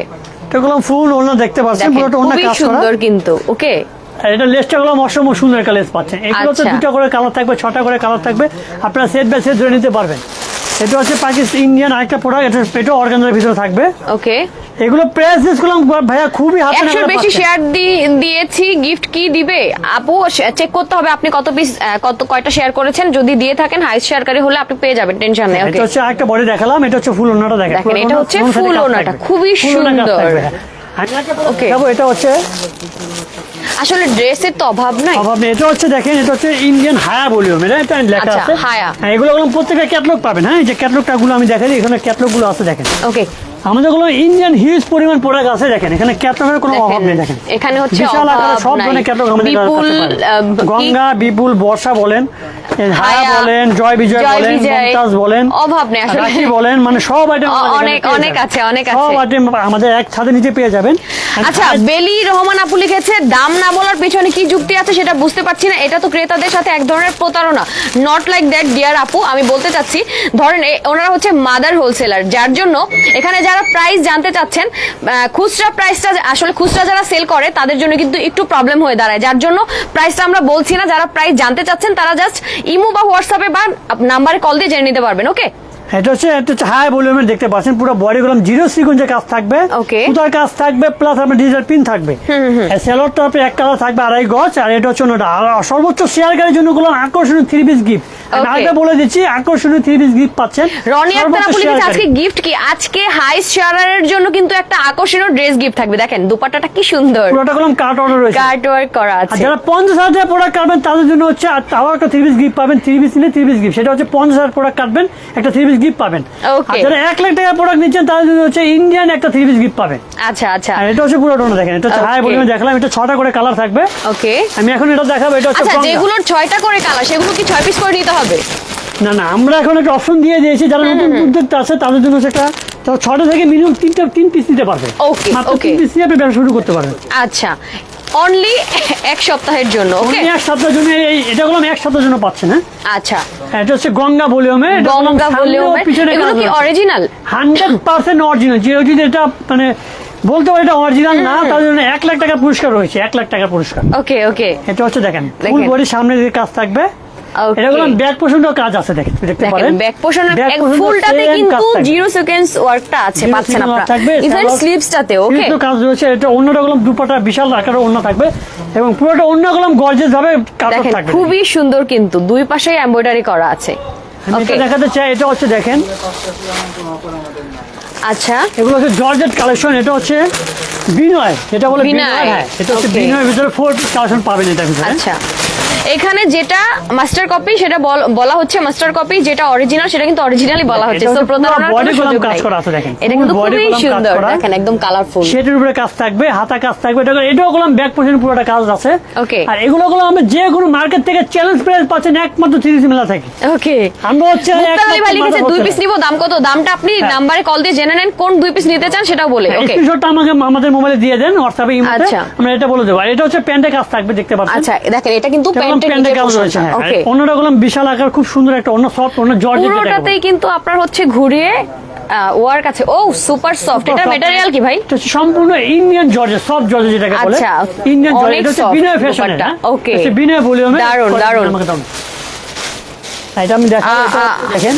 ফুল অন্য দেখতে পাচ্ছেন পুরোটা অন্য খুবই কাজ করা। সুন্দর কিন্তু। ওকে আর এটা লেসটা গুলো অসম্ভব সুন্দর একটা লেস পাচ্ছেন এগুলো তো আচ্ছা। দুটো করে কালার থাকবে ছটা করে কালার থাকবে আপনারা সেট বাই সেট ধরে নিতে পারবেন এটা হচ্ছে পাকিস্তান ইন্ডিয়ান আরেকটা প্রোডাক্ট এটা এটা অর্গানজার ভিতরে থাকবে ওকে এগুলো প্রাইসগুলো ভাইয়া খুবই হাতে নাগালে বেশি। শেয়ার দিয়েছি গিফট কি দিবে আপু চেক করতে হবে আপনি কত পিস কত কয়টা শেয়ার করেছেন যদি দিয়ে থাকেন হাইস্ট শেয়ারকারী হলে আপনি পেয়ে যাবেন টেনশন নেই ওকে এটা হচ্ছে আরেকটা বডি দেখালাম এটা হচ্ছে ফুল ওনাটা দেখেন দেখেন, এটা হচ্ছে ফুল থাকবে। খুবই সুন্দর। হ্যাঁ। দেখাবো, এটা হচ্ছে আসলে ড্রেসের তো অভাব নাই। অভাব নেই। এটা হচ্ছে দেখেন এটা হচ্ছে ইন্ডিয়ান হায়া ভলিউম এটা এটা লেখা আচ্ছা, আছে। হায়া। হ্যাঁ এগুলো গুলো প্রত্যেকটা ক্যাটলগ পাবেন হ্যাঁ? এই যে ক্যাটলগটা গুলো আমি দেখাই এখানে ক্যাটলগগুলো আছে দেখেন। ওকে আমাদেরগুলো ইন্ডিয়ান হিউজ পরিমাণ প্রোডাক্ট আছে দেখেন এখানে ক্যাটলগের কোনো অভাব নেই দেখেন। এখানে হচ্ছে বিশাল আকারে সব ধরনের ক্যাটলগ আমাদের কাছে গঙ্গা বিপুল বর্ষা বলেন হায়া বলেন জয় বিজয় বলেন মমতাজ বলেন অভাব নেই আসলে। রাখি বলেন মানে সব আইটেম অনেক- অনেক আছে, অনেক আছে। সব আইটেম আমাদের এক ছাদে নিচে পেয়ে যাবেন। আচ্ছা বেলি রহমান আপু লিখেছে দাম না বলার পেছনে কি যুক্তি আছে সেটা বুঝতে পারছি না। এটা তো ক্রেতাদের সাথে এক ধরনের প্রতারণা। নট লাইক দ্যাট ডিয়ার আপু আমি বলতে চাচ্ছি ধরেন ওনারা হচ্ছে মাদার হোলসেলার যার জন্য এখানে যারা প্রাইস জানতে চাচ্ছেন খুচরা প্রাইসটা আসলে খুচরা যারা সেল করে, তাদের জন্য কিন্তু একটু প্রবলেম হয়ে দাঁড়ায়। যার জন্য প্রাইসটা আমরা বলছি না, যারা প্রাইস জানতে চাচ্ছেন, তারা জাস্ট ইমো বা হোয়াটসঅ্যাপে বা নাম্বারে কল দিয়ে জেনে নিতে পারবেন ওকে এটা হচ্ছে এটা হচ্ছে হাই ভলিউমের দেখতে পাচ্ছেন পুরো বডি গুলো জিরো সিকুয়েন্সের কাজ থাকবে। সুতার কাজ থাকবে প্লাস আপনার ডিজিটাল পিন থাকবে। সেলরটা আপনি এক কালার থাকবে আড়াই গজ আর এটা হচ্ছে অন্যটা। আর সর্বোচ্চ শেয়ারকারীর জন্যগুলো আকর্ষণীয় থ্রি পিস গিফট. আরেকটা বলে দিচ্ছি আকর্ষণীয় থ্রি পিস গিফট পাচ্ছেন। রনি আজকে গিফট কি? আজকে হাই শেয়ারের জন্য কিন্তু একটা আকর্ষণীয় ড্রেস গিফট থাকবে। দেখেন দুপাট্টাটা কি সুন্দর। পুরোটা কলম কার্ড অর্ডার রয়েছে। কার্ট ওয়ার্ক করা আছে। যারা পঞ্চাশ হাজার প্রোডাক্ট কাটবেন তাদের জন্য হচ্ছে তাও একটা থ্রি পিস গিফট পাবেন থ্রি পিস নিলে থ্রি পিস গিফট সেটা হচ্ছে পঞ্চাশ হাজার প্রোডাক্ট কাটবেন একটা থ্রি পিস গিফট পাবেন। যারা এক লাখ টাকা প্রোডাক্ট নিচ্ছেন তাদের জন্য হচ্ছে ইন্ডিয়ান একটা থ্রি পিস গিফট পাবেন। আচ্ছা আচ্ছা। আর এটা হচ্ছে পুরো দেখেন এটা হচ্ছে হাই দেখালাম এটা ছটা করে কালার থাকবে। ওকে আমি এখন এটা দেখাবো এটা হচ্ছে আচ্ছা যেগুলোর ছয়টা করে কালার সেগুলো কি ছয় পিস করে নিতে হবে? না না আমরা এখন একটা অপশন দিয়ে দিয়েছি যারা নতুন উদ্যোক্তা আছে তাদের জন্য একটা তারা ছটা থেকে মিনিমাম তিনটা তিন পিস নিতে পারবে। Okay, মাত্র তিন পিস নিয়ে আপনি ব্যবসা শুরু করতে পারবেন। আচ্ছা অনলি এক সপ্তাহের জন্য ওকে এক সপ্তাহের জন্য এই এটা গুলো এক সপ্তাহের জন্য পাচ্ছেন হ্যাঁ আচ্ছা। এটা হচ্ছে গঙ্গা ভলিউমে গঙ্গা ভলিউমে। এগুলো কি অরিজিনাল হান্ড্রেড পার্সেন্ট অরিজিনাল যে যদি এটা মানে বলতে পারি এটা অরিজিনাল না তার জন্য এক লাখ টাকা পুরস্কার রয়েছে এক লাখ টাকা পুরস্কার। ওকে ওকে এটা হচ্ছে দেখেন ফুল বডি সামনে দিকে কাজ থাকবে Okay. ব্যাক পোর্শনটা কাজ আছে দেখতে পারেন। ব্যাক পোর্শনের Back portion টা ফুলটাতে কিন্তু জিরো সিকোয়েন্স ওয়ার্কটা আছে পাচ্ছেন আপনারা। ইভেন স্লিভসটাতে ওকে কিন্তু কাজ রয়েছে এটা অন্যটা গেলাম দুপাটা বিশাল আকারের অন্য থাকবে এবং পুরোটা অন্য গেলাম গর্জেস ভাবে কাপড় থাকবে। খুবই সুন্দর কিন্তু দুই পাশেই এমব্রয়ডারি করা আছে। ওকে দেখাতে চাই এটা হচ্ছে দেখেন। আচ্ছা। এগুলো হচ্ছে জর্জেট কালেকশন এটা হচ্ছে বিনয় এটা বলে বিনয়, হ্যাঁ এটা হচ্ছে. বিনয়ের ভিতরে ফোর কালেকশন পাবেন এটা ভিতরে। আচ্ছা। এখানে যেটা মাস্টার কপি সেটা বলা হচ্ছে মাস্টার কপি যেটা অরিজিনাল সেটা কিন্তু অরিজিনালি বলা হচ্ছে। পুরো প্রতারণার কোনো কলম কাজ করা আছে দেখেন। এটা কিন্তু খুবই সুন্দর দেখেন একদম কালারফুল সেটার উপরে কাজ থাকবে হাতা কাজ থাকবে এটা এটাও গেলাম ব্যাক পোর্শন পুরোটা কাজ আছে। Okay. আর এগুলো গুলো আমরা যে কোনো মার্কেট থেকে চ্যালেঞ্জ প্রাইস পাচ্ছেন একমাত্র তিরিশ মেলা থেকে। ওকে আমরা হচ্ছে আলী ভাই একমাত্র লিখেছে দুই পিস। নিবো দাম কত? দামটা আপনি হ্যাঁ। নাম্বারে কল দিয়ে জেনে নেন কোন দুই পিস নিতে চান সেটাও বলে ওকে স্ক্রিনশটটা আমাকে আমাদের মোবাইলে দিয়ে দেন হোয়াটসঅ্যাপে ইমোতে আচ্ছা। আমরা এটা বলে দেবো। আর এটা হচ্ছে প্যান্টে কাজ থাকবে দেখতে পাচ্ছেন। আচ্ছা দেখেন এটা কিন্তু প্যান্টে নিচে কাজ রয়েছে হ্যাঁ। অন্যটা গেলাম বিশাল আকার খুব সুন্দর একটা অন্য সফট অন্য জর্জেট পুরোটাতেই কিন্তু আপনার হচ্ছে ঘুরিয়ে ওয়ার্ক আছে। ও সুপার সফট এটা ম্যাটেরিয়াল কি ভাই? তো সম্পূর্ণ ইন্ডিয়ান জর্জেট সফট জর্জেট যেটাকে বলে। ইন্ডিয়ান জর্জেট এটা হচ্ছে বিনয় ভলিউমে হ্যাঁ, এটা আমি আ। দেখেন।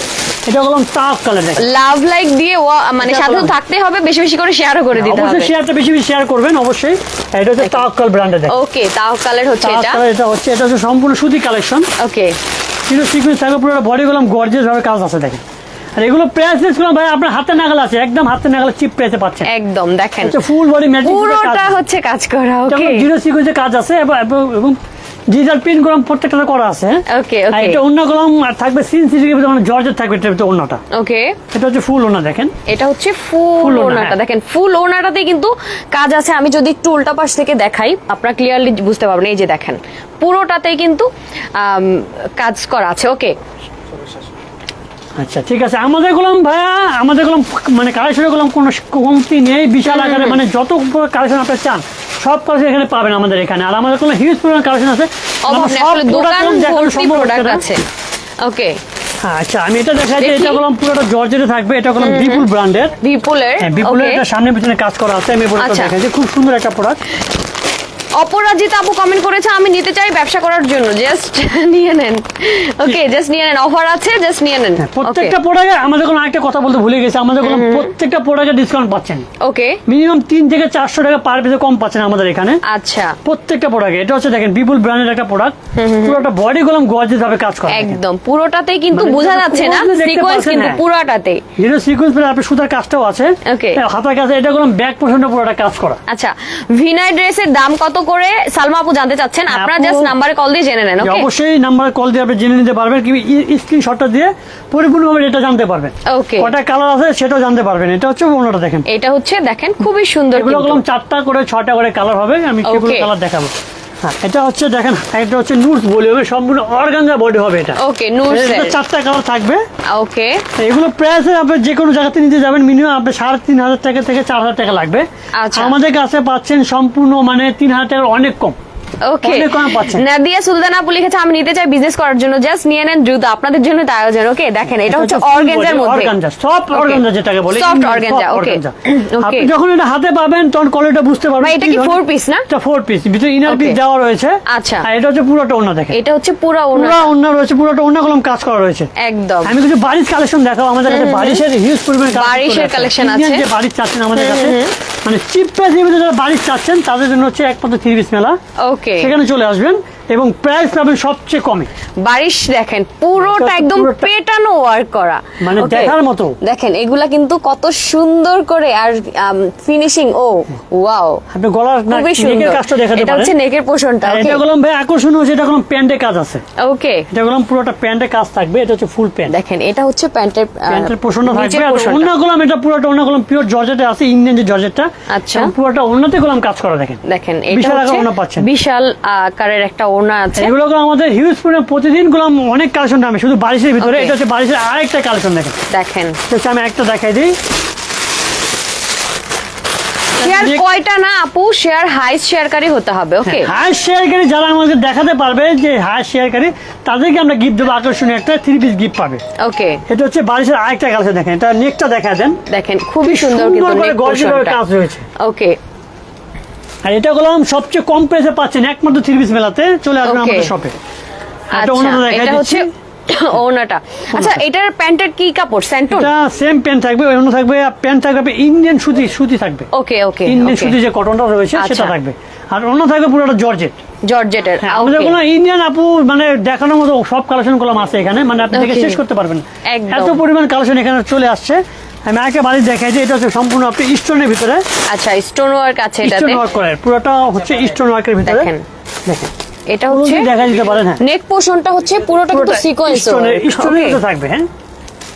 এটা বললাম টাফ কালার দেখেন লাভ লাইক দিয়ে মানে সাথে থাকতে হবে বেশি বেশি করে শেয়ারও করে দিতে অবশ্যই শেয়ারটা বেশি বেশি শেয়ার করবেন অবশ্যই। এটা হচ্ছে তাওয়াক্কাল ব্র্যান্ডের ওকে তাও কালার হচ্ছে এটা। তাওয়াক্কাল এটা হচ্ছে এটা হচ্ছে সম্পূর্ণ সুতি কালেকশন ওকে কিন্তু সিকুয়েন্স থাকবে পুরো বডি গুলাম গর্জিয়াস ভাবে কাজ আছে দেখেন। আর এগুলো প্রাইস লিস্ট ভাই আপনার হাতে নাগাল আছে একদম হাতে নাগাল চিপ প্রাইসে পাচ্ছেন। একদম দেখেন। ফুল বডি ম্যাজিক পুরোটা হচ্ছে কাজ করা ওকে জিরো সিকুয়েন্সে কাজ আছে এবং ডিজিটাল প্রিন্টগুলো প্রত্যেকটা করা আছে। ওকে ওকে এটা অন্য কলম আর থাকবে সিন সিটি মানে জর্জেট থাকবে এটা অন্যটা ওকে এটা হচ্ছে ফুল ওনা দেখেন। এটা হচ্ছে ফুল ওনাটা হ্যাঁ। দেখেন ফুল ওনাটাতে কিন্তু কাজ আছে। আমি যদি একটু উল্টা পাশ থেকে দেখাই আপনারা ক্লিয়ারলি বুঝতে পারবেন। এই যে দেখেন পুরোটাতে কিন্তু কাজ করা আছে। ওকে আচ্ছা ঠিক আছে। আমাদের গোলাম ভাইয়া আমাদের গোলাম মানে কালেকশনের গোলাম কোনো কমতি নেই বিশাল আকারে মানে যত কালেকশন আপনি চান সব কালেকশন এখানে পাবেন আমাদের এখানে। আর আমাদের কোনো হিউজ পরিমাণ কালেকশন আছে সব প্রোডাক্ট আছে। ওকে আচ্ছা আমি এটা দেখাই এটা গোলাম পুরোটা জর্জেটে থাকবে এটা গোলাম বিপুল ব্র্যান্ডের বিপুলের বিপুলের এটা সামনে পিছনে কাজ করা আছে আমি প্রোডাক্টটা আচ্ছা। দেখাই খুব সুন্দর একটা প্রোডাক্ট অপরাজিতা আপু কমেন্ট করেছে আমি নিতে চাই ব্যবসা করার জন্য। জাস্ট নিয়ে নেন। ওকে জাস্ট নিয়ে নেন। অফার আছে জাস্ট নিয়ে নেন। হ্যাঁ, প্রত্যেকটা প্রোডাক্টে আমাদের কোনো একটা কথা বলতে ভুলে গেছে। আমাদের কোনো প্রত্যেকটা প্রোডাক্টে ডিসকাউন্ট পাচ্ছেন। ওকে মিনিমাম তিন থেকে চারশো টাকা পার পিসে কম পাচ্ছেন আমাদের এখানে। আচ্ছা। প্রত্যেকটা প্রোডাক্ট এটা হচ্ছে দেখেন বিপুল ব্র্যান্ডের একটা প্রোডাক্ট পুরোটা বডি গোলাম গর্জেস ভাবে কাজ করে। একদম। পুরোটাতেই কিন্তু মানে বোঝা যাচ্ছে না সিকোয়েন্স কিন্তু। পুরোটাতে। হিরো সিকুয়েন্স পেলে আপনি সুতার কাজটাও আছে. হ্যাঁ, হাতার কাছে এটা কোনো ব্যাক পোর্শনটা পুরোটা কাজ করা। আচ্ছা ভিনাই ড্রেসের দাম কত করে সালমা আপু জানতে চাচ্ছেন হ্যাঁ, আপনারা জাস্ট নাম্বারে কল দিয়ে জেনে নেন ওকে অবশ্যই নাম্বারে কল দিয়ে আপনি জেনে নিতে পারবেন কি স্ক্রিনশটটা দিয়ে পরিপূর্ণভাবে এটা জানতে পারবেন। ওকে কটা কালার আছে সেটাও জানতে পারবেন এটা হচ্ছে ওনাটা দেখেন। এটা হচ্ছে দেখেন খুবই সুন্দর এগুলো কলম চারটা করে ছটা করে কালার হবে আমি সেগুলো কালার দেখাবো। এটা হচ্ছে দেখেন এটা হচ্ছে বলি হবে সম্পূর্ণ অর্গানজা বডি হবে এটা। ওকে নুডস চারটা কালার থাকবে। ওকে এগুলো প্রাইস আপনি যে কোনো জায়গাতে নিতে যাবেন মিনিমাম আপনি সাড়ে তিন হাজার টাকা থেকে চার হাজার টাকা লাগবে। আচ্ছা। আমাদের কাছে পাচ্ছেন সম্পূর্ণ মানে তিন হাজার টাকার অনেক কম। ওকে অনেক কম পাচ্ছেন। নাদিয়া সুলতানা আপু লিখেছে আমি নিতে চাই বিজনেস করার জন্য। জাস্ট নিয়ে নেন দ্রুত আপনাদের জন্য তাই আয়োজন। ওকে দেখেন এটা হচ্ছে অর্গানজার মধ্যে। অর্গানজা সফট অর্গানজা যেটাকে বলে সফট অর্গানজা ওকে আপনি যখন এটা হাতে পাবেন তখন কোয়ালিটিটা বুঝতে পারবেন এটা কি ধরনের- four না? এটা ফোর পিস ভিতরে ইনার পিস দেওয়া রয়েছে। আচ্ছা। আর এটা হচ্ছে পুরোটা অন্য দেখেন। এটা হচ্ছে পুরো ওনা পুরো অন্য রয়েছে পুরোটা অন্য কলম কাজ করা রয়েছে। একদম। আমি কিছু বারিশ কালেকশন দেখাবো আমাদের কাছে বারিশের হিউজ পরিমাণে বারিশের Indian আছে। যে বারিশ চাচ্ছেন আমাদের কাছে মানে চিপ প্রাইসের ভিতরে যারা বারিশ চাচ্ছেন তাদের জন্য হচ্ছে একমাত্র থ্রি পিস মেলা। ওকে সেখানে চলে আসবেন। এবং প্রাইস পাবেন সবচেয়ে কমে। বারিশ দেখেন পুরোটা একদম পেটানো ওয়ার্ক করা। মানে দেখার মতো। দেখেন এগুলা কিন্তু কত সুন্দর করে আর ফিনিশিং ও ওয়াও আপনি গলার নেকের কাজটা দেখাতে পারেন এটা হচ্ছে নেকের পোষণটা আর এটা গেলাম ভাই আকর্ষণ হচ্ছে এটা কোনো প্যান্টে কাজ আছে। ওকে এটা গেলাম পুরোটা প্যান্টে কাজ থাকবে এটা হচ্ছে ফুল প্যান্ট দেখেন এটা হচ্ছে প্যান্টের প্যান্টের নিচের থাকবে। আর পোষণটা। অন্য গলাম এটা পুরোটা অন্য গলাম পিওর জর্জেটে আছে ইন্ডিয়ান যে জর্জেটটা। আচ্ছা। পুরোটা অন্যতে গলাম কাজ করা দেখেন। দেখেন এটা বিশাল আকার হচ্ছে পাচ্ছেন। বিশাল আকারের একটা ওড়না আছে। এগুলো গুলো আমাদের হিউজ পরিমাণ প্রতিদিনগুলো অনেক কালেকশন নামে শুধু বারিশের ভিতরে এটা হচ্ছে বারিশের আরেকটা কালেকশন দেখেন। দেখেন। আমি একটা দেখাই দিই। শেয়ার কয়টা না আপু? শেয়ার হাই শেয়ারকারী হতে হবে ওকে হাই শেয়ারকারী যারা আমাদের দেখাতে পারবে যে হাই শেয়ারকারী তাদেরকে আমরা গিফট দেবো আকর্ষণীয় একটা থ্রি পিস গিফট পাবে। ওকে এটা হচ্ছে বারিশের আরেকটা কালেকশন দেখেন এটা নেকটা দেখা দেন। দেখেন খুবই সুন্দর কিন্তু। কাজ ওকে আর এটা গুলাম সবচেয়ে কম প্রাইসে পাচ্ছেন একমাত্র থ্রি পিস মেলাতে। চলে আসবেন আমাদের শপে এটা আচ্ছা দিচ্ছি। আচ্ছা এটার প্যান্টের কি কাপড়? স্যান্টন এটা সেম প্যান্ট থাকবে অন্য থাকবে প্যান্ট থাকবে ইন্ডিয়ান সুতি সুতি থাকবে। ওকে ওকে ইন্ডিয়ান সুতি যে কটনটা রয়েছে সেটা আচ্ছা। থাকবে। আর অন্য থাকবে পুরোটা জর্জেট জর্জেটের হ্যাঁ, আমাদের কোনো ইন্ডিয়ান আপু মানে দেখানোর মতো সব কালেকশনগুলো আছে এখানে মানে আপনি দেখে শেষ করতে পারবেন। এত পরিমাণ কালেকশন এখানে চলে আসছে। আমি একেবারে দেখাই যে এটা হচ্ছে সম্পূর্ণ আপনি স্টোনের ভিতরে। আচ্ছা স্টোন ওয়ার্ক আছে স্টোন এটাতে ওয়ার্ক করে পুরোটা হচ্ছে স্টোন ওয়ার্কের ভিতরে দেখেন। দেখেন। এটা হচ্ছে দেখা দিতে পারেন না নেক পোর্শনটা হচ্ছে পুরোটা কিন্তু সিকোয়েন্স স্টোনের স্টোনের থাকবে হ্যাঁ।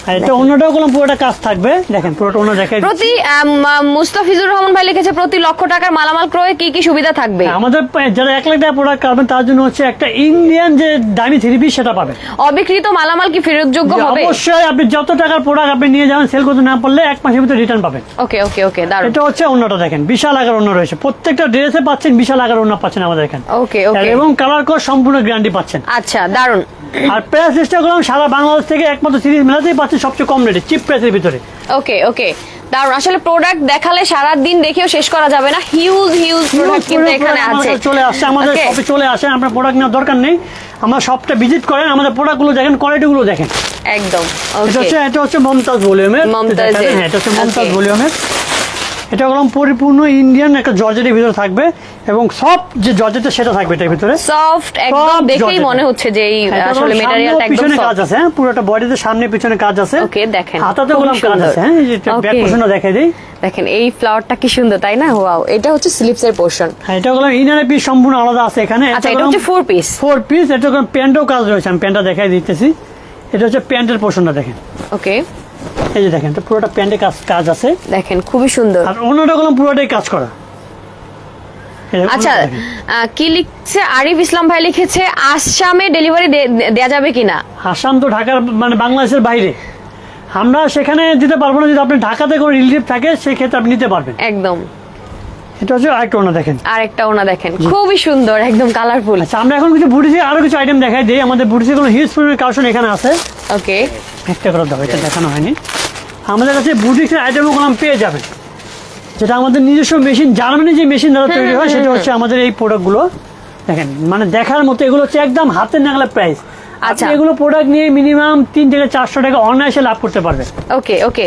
এটা অন্যটাও কোনো পুরোটা কাজ থাকবে। দেখেন পুরোটা অন্য দেখাই প্রতি আম, আম, মুস্তাফিজুর রহমান ভাই লিখেছে প্রতি লক্ষ টাকার মালামাল ক্রয়ে কি কি সুবিধা থাকবে? হ্যাঁ, আমাদের পা- যারা এক লাখ টাকা প্রোডাক্ট করবেন তার জন্য হচ্ছে একটা ইন্ডিয়ান যে দামি থ্রি সেটা পাবেন। অবিকৃত মালামাল কি ফেরতযোগ্য হবে? অবশ্যই আপনি যত টাকার প্রোডাক্ট আপনি নিয়ে যাবেন সেল করতে না পারলে এক মাসের ভিতরে রিটার্ন পাবেন। ওকে ওকে ওকে এটা হচ্ছে অন্যটা দেখেন বিশাল আকার অন্য রয়েছে। প্রত্যেকটা ড্রেসে পাচ্ছেন বিশাল আকার অন্য পাচ্ছেন আমাদের এখানে। ওকে ওকে। এবং কালার কোড সম্পূর্ণ গ্যারান্টি পাচ্ছেন। আচ্ছা দারুণ আর প্রাইস চেষ্টা করলাম সারা বাংলাদেশ থেকে একমাত্র সিরিজ মেলাতেই পাচ্ছেন সবচেয়ে কম রেটে চিপ প্রাইসের ভিতরে। ওকে ওকে। দারুণ আসলে প্রোডাক্ট দেখালে সারা দিন দেখেও শেষ করা যাবে না। হিউজ হিউজ প্রোডাক্ট কিন্তু এখানে আমার আছে। চলে আসছে আমাদের শপে চলে আসেন আপনার প্রোডাক্ট নেওয়ার দরকার নেই। আমার শপটা ভিজিট করেন আমাদের প্রোডাক্টগুলো দেখেন কোয়ালিটিগুলো দেখেন। একদম এটা হচ্ছে এটা হচ্ছে মমতাজ ভলিউমের মমতাজের। হ্যাঁ এটা হচ্ছে মমতাজ ভলিউমের এটা হলাম পরিপূর্ণ ইন্ডিয়ান একটা জর্জেটের ভিতরে থাকবে এবং সব যে জর্জেটটা সেটা থাকবে এটার ভিতরে। সফট একদম দেখেই মনে হচ্ছে যে এই এটা আসলে মেটেরিয়ালটা একদম পিছনে কাজ আছে হ্যাঁ পুরোটা বডিতে সামনে পিছনে কাজ আছে। ওকে দেখেন হাতাতে খুবই গোলাম কাজ আছে হ্যাঁ যে ব্যাক Okay. দেখাই দিই। দেখেন এই ফ্লাওয়ারটা কি সুন্দর তাই না? ওয়াও এটা হচ্ছে স্লিপস এর পোর্শন হ্যাঁ এটা হলো ইনার পিস সম্পূর্ণ আলাদা আছে এখানে। আচ্ছা এটা হচ্ছে ফোর পিস ফোর পিস এটা হলো প্যান্টও কাজ রয়েছে আমি প্যান্টটা দেখাই দিতেছি। এটা হচ্ছে প্যান্টের পোর্শনটা দেখেন। ওকে এই যে দেখেন তো পুরোটা প্যান্টে কাজ কাজ আছে। দেখেন খুবই সুন্দর। আর অন্যটা হলো পুরোটাই কাজ করা। আচ্ছা কি লিখছে? আরিফ ইসলাম ভাই লিখেছে আসামে ডেলিভারি দেয়া যাবে কিনা? আসাম তো ঢাকার মানে বাংলাদেশের বাইরে। আমরা সেখানে দিতে পারব না যদি আপনি ঢাকাতে কোনো রিলেটিভ থাকে সেক্ষেত্রে আপনি নিতে পারবেন। একদম। এটা হচ্ছে আরেকটা অন্য দেখেন। আর একটা ওনা দেখেন খুবই সুন্দর একদম কালারফুল আচ্ছা আমরা এখন কিছু বুটিসে আরও কিছু আইটেম দেখাই দিই। আমাদের বুটিসে কোনো হিউজ পরিমাণের কালেকশন এখানে আছে। ওকে। একটা করে দাও এটা দেখানো হয়নি। আমাদের কাছে বুটিক্সের আইটেমগুলো আমি পেয়ে যাবেন। যেটা আমাদের নিজস্ব মেশিন জার্মানি যে মেশিন দ্বারা তৈরি হয় সেটা হচ্ছে আমাদের এই প্রোডাক্টগুলো দেখেন মানে দেখার মতো এগুলো হচ্ছে একদম হাতের নাগালে প্রাইস আচ্ছা। আচ্ছা। এগুলো প্রোডাক্ট নিয়ে মিনিমাম তিন থেকে চারশো টাকা অনায়াসে লাভ করতে পারবে ওকে ওকে।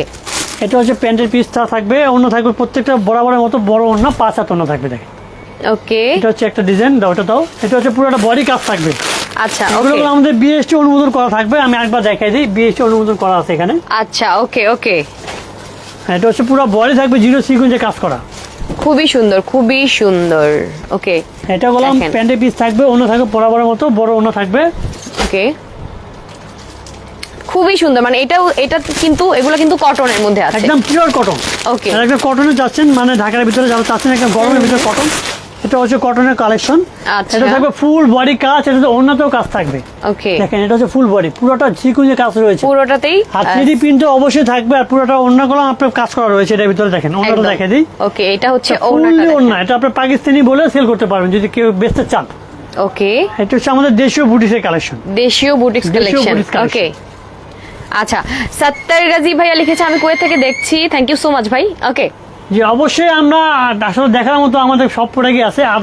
এটা হচ্ছে প্যান্টের পিসটা থাকবে অন্য থাকবে প্রত্যেকটা বরাবরের মতো বড় অন্য পাঁচ হাত অন্য থাকবে দেখেন। ওকে। এটা হচ্ছে একটা ডিজাইন দাও ওটা দাও। এটা হচ্ছে পুরোটা বডি কাজ থাকবে। আচ্ছা ওকে। আমাদের বিএসটি অনুমোদন করা থাকবে আমি একবার দেখাই দিই বিএসটি অনুমোদন করা আছে এখানে। আচ্ছা ওকে ওকে। এটা হচ্ছে পুরো বডি থাকবে জিরো সিকুয়েন্সে কাজ করা। খুবই সুন্দর খুবই সুন্দর। ওকে এটা বললাম। প্যান্টের পিস থাকবে অন্য থাকবে বরাবরের মতো বড় অন্য থাকবে। ওকে। খুবই সুন্দর মানে এটাও এটা কিন্তু এগুলো কিন্তু কটনের মধ্যে আছে। একদম পিওর কটন ওকে একদম কটনে যাচ্ছেন মানে ঢাকার ভিতরে যারা চাচ্ছেন একদম গরমের ভিতরে কটন এটা হচ্ছে কটনের কালেকশন আচ্ছা। এটা থাকবে ফুল বডি কাজ এটা অন্যতেও কাজ থাকবে। ওকে দেখেন এটা হচ্ছে ফুল বডি পুরোটা ঝিকুঞ্জে কাজ রয়েছে। পুরোটাতেই আর থ্রি প্রিন্ট অবশ্যই থাকবে আর পুরোটা অন্য অন্যগুলো আপনার কাজ করা রয়েছে এটার ভিতরে দেখেন অন্যটা দেখে দিই। ওকে এটা হচ্ছে ফুললি অন্য এটা আপনার পাকিস্তানি বলে সেল করতে পারবেন যদি কেউ বেচতে চান। ওকে এটা হচ্ছে আমাদের দেশীয় বুটিসের কালেকশন দেশীয় বুটিক্স কালেকশন ওকে আচ্ছা সত্তর গাজী ভাইয়া লিখেছে আমি কুয়েত থেকে দেখছি। থ্যাংক ইউ সো মাচ ভাই। ওকে যে অবশ্যই আমরা আসলে দেখার মতো আমাদের সব প্রোডাক্টই আছে। আর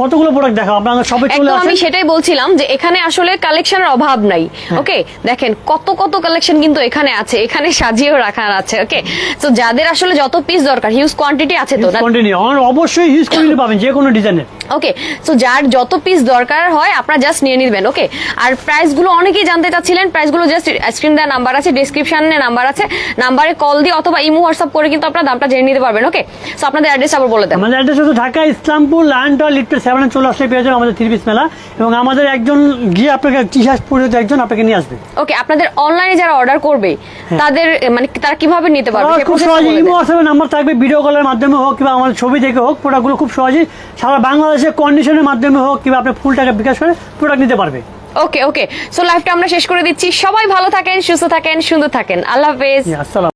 কতগুলো প্রোডাক্ট দেখাবো? আপনারা সবাই চলে একদম আমি সেটাই বলছিলাম যে এখানে আসলে কালেকশনের অভাব নাই। হ্যাঁ। ওকে দেখেন কত কত কালেকশন কিন্তু এখানে আছে। এখানে সাজিয়েও রাখা আছে ওকে তো যাদের আসলে যত পিস দরকার হিউজ কোয়ান্টিটি আছে তো কন্টিনিউ অবশ্যই হিউজ কোয়ালিটি পাবেন যে কোনো ডিজাইনের ওকে তো যার যত পিস দরকার হয় আপনারা জাস্ট নিয়ে নিবেন ওকে আর প্রাইসগুলো অনেকেই জানতে চাচ্ছিলেন প্রাইসগুলো জাস্ট স্ক্রিন দেওয়ার নাম্বার আছে ডিসক্রিপশনে নাম্বার আছে। নাম্বারে কল দিয়ে অথবা ইমো হোয়াটসঅ্যাপ করে কিন্তু আপনারা দামটা জেনে নিতে পারবেন ওকে সো আপনাদের অ্যাড্রেস আবার বলে দেন। আমাদের অ্যাড্রেস হচ্ছে ঢাকা ইসলামপুর লায়ন টাওয়ার লিফটের সেভেনে চলে আসলে পেয়ে যাবেন আমাদের থ্রি পিস মেলা। এবং আমাদের একজন গিয়ে আপনাকে টি শার্ট পরে একজন আপনাকে নিয়ে আসবে। ওকে আপনাদের অনলাইনে যারা অর্ডার করবে তাদের মানে তারা কীভাবে নিতে পারবে খুব সহজে ইমো। হোয়াটসঅ্যাপে নাম্বার থাকবে ভিডিও কলের মাধ্যমে হোক কিংবা আমাদের ছবি দেখে হোক প্রোডাক্টগুলো খুব সহজেই সারা বাংলাদেশে কন্ডিশনের মাধ্যমে হোক কিংবা আপনি ফুলটাকে বিকাশ করে প্রোডাক্ট নিতে পারবে। ওকে ওকে সো লাইফটা আমরা শেষ করে দিচ্ছি। সবাই ভালো থাকেন সুস্থ থাকেন সুন্দর থাকেন। আল্লাহ হাফেজ। আসসালাম।